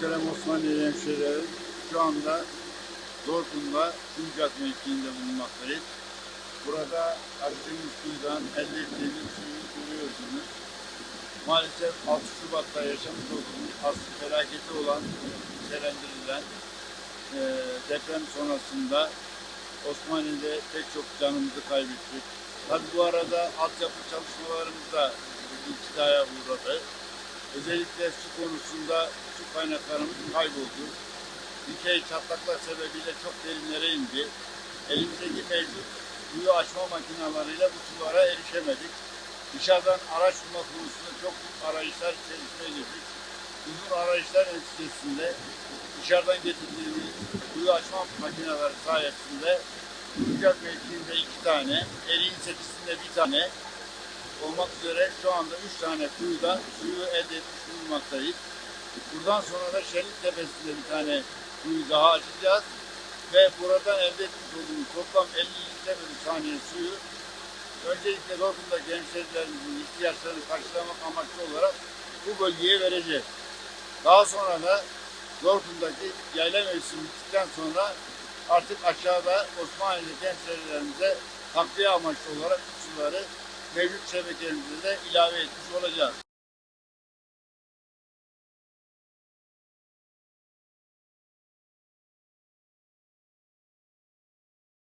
Osmaniye hemşehrileri şu anda Dorkun'da Kuyucak mevkiinde bulunmaktayız. Burada açtığımız kuyudan elde ettiğimiz suyu görüyorsunuz. Maalesef 6 Şubat'ta yaşamış olduğumuz asıl felaketi olan serendirilen e, deprem sonrasında Osmaniye'de pek çok canımızı kaybettik. Tabi bu arada altyapı çalışmalarımız da iktidaya uğradı. Özellikle su konusunda su kaynaklarımız kayboldu. Dikey çatlaklar sebebiyle çok derinlere indi. Elimizdeki mevcut suyu açma makinalarıyla bu sulara erişemedik. Dışarıdan araç bulma konusunda çok arayışlar içerisine girdik. Uzun arayışlar neticesinde dışarıdan getirdiğimiz suyu açma makineleri sayesinde Kucak mevkiinde iki tane, Eriğin sekisinde bir tane olmak üzere şu anda üç tane kuyuda suyu elde etmiş bulunmaktayız. Buradan sonra da Şerit Tepesi'nde bir tane kuyu daha açacağız. Ve buradan elde etmiş olduğumuz toplam 50 litre bölü saniye suyu öncelikle Dorkun'daki hemşehrilerimizin ihtiyaçlarını karşılamak amaçlı olarak bu bölgeye vereceğiz. Daha sonra da Dorkun'daki yayla mevsimi bittikten sonra artık aşağıda Osmaniye'deki hemşehrilerimize takviye amaçlı olarak suları mevcut şebekelerimize de ilave etmiş olacağız.